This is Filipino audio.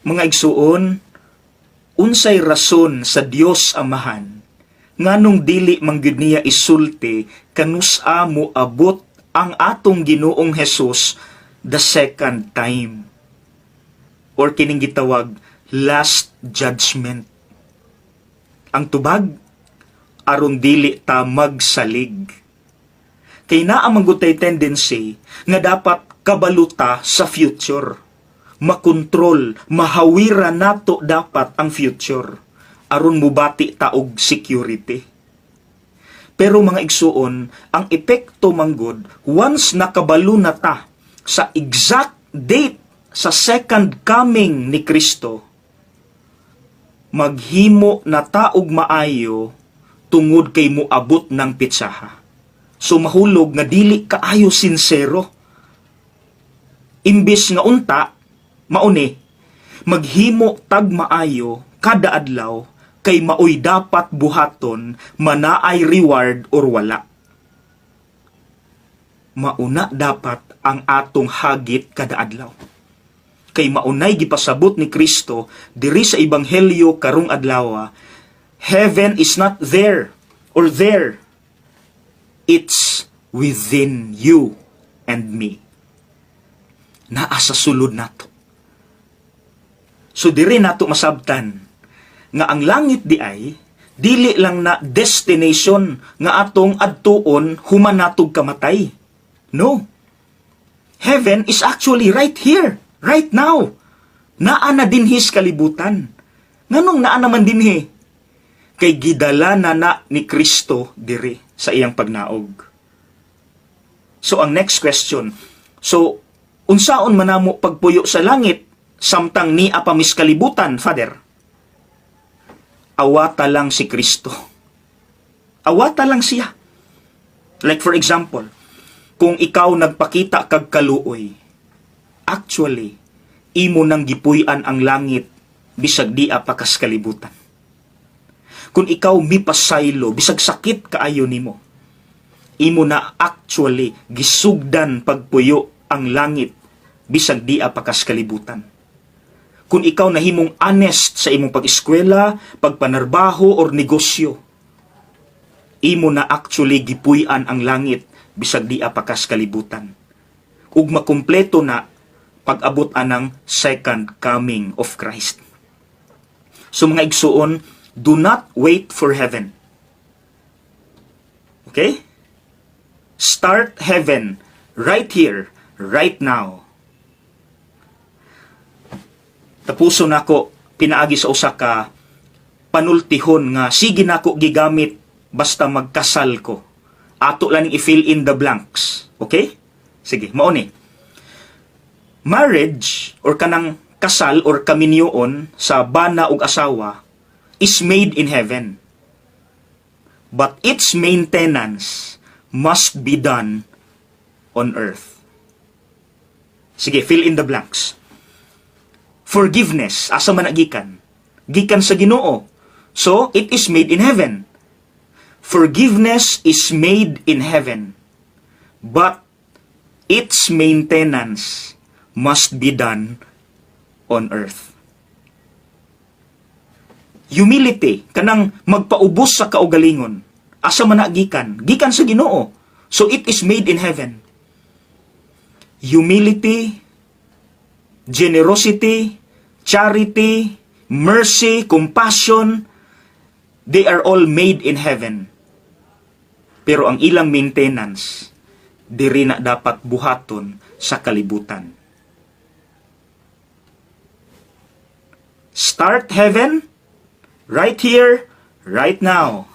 Mga igsuon, unsay rason sa Dios Amahan nganong dili manggid niya isulti kanusa mo abot ang atong Ginoong Hesus the second time or kining gitawag last judgment. Ang tubag aron dili ta magsalig. Kay naa manggutay tendency nga dapat kabaluta sa future. Makontrol, mahawira nato dapat ang future aron mubati ta og security. Pero mga igsuon, ang epekto manggod once nakabalo na ta sa exact date sa second coming ni Kristo, maghimo na taog maayo tungod kay muabot ng pitsaha. So mahulog nga dili kaayo sinsero. Imbis nga unta, mauni, maghimo tag maayo kada adlaw kay maoy dapat buhaton manaay reward or wala. Mauna dapat ang atong hagit kada adlaw. Kay maunay gipasabot ni Kristo diri sa ebanghelyo karong adlaw heaven is not there or there. It's within you and me. Naa sa sulod nato so diri nato masabtan nga ang langit di ay dili lang na destination nga atong adtuon human natog kamatay. No. Heaven is actually right here right now. Naa na dinhis kalibutan. Nganong naa naman dinhi kay gidala na na ni Kristo diri sa iyang pagnaog. So ang next question. So unsaon man namo pagpuyo sa langit samtang ni apamis kalibutan father. Awata lang si Kristo. Awata lang siya. Like for example kung ikaw nagpakita kag kaluoy actually imo nang gipuy-an ang langit bisag di apakas kalibutan kung ikaw mipasaylo bisag sakit kaayo nimo imo na actually gisugdan pagpuyo ang langit bisag di apakas kalibutan kung ikaw nahimong honest sa imong pag-eskwela, pagpanarbaho or negosyo, imo na actually gipuy-an ang langit bisag di apakas kalibutan. Ug makumpleto na pag-abot anang second coming of Christ. So mga igsuon, do not wait for heaven. Okay? Start heaven right here, right now. Tapuso nako pinaagi sa usa ka panultihon nga sige nako gigamit basta magkasal ko. Ato lang i-fill in the blanks. Okay? Sige, mao ni. Marriage or kanang kasal or kaminyoon sa bana ug asawa is made in heaven. But its maintenance must be done on earth. Sige, fill in the blanks forgiveness asa man gikan. Gikan sa Ginoo. So it is made in heaven. Forgiveness is made in heaven. But its maintenance must be done on earth. Humility kanang magpaubos sa kaugalingon. Asa man gikan. Gikan sa Ginoo. So it is made in heaven. Humility generosity charity, mercy, compassion, they are all made in heaven. Pero ang ilang maintenance, diri na dapat buhaton sa kalibutan. Start heaven right here, right now.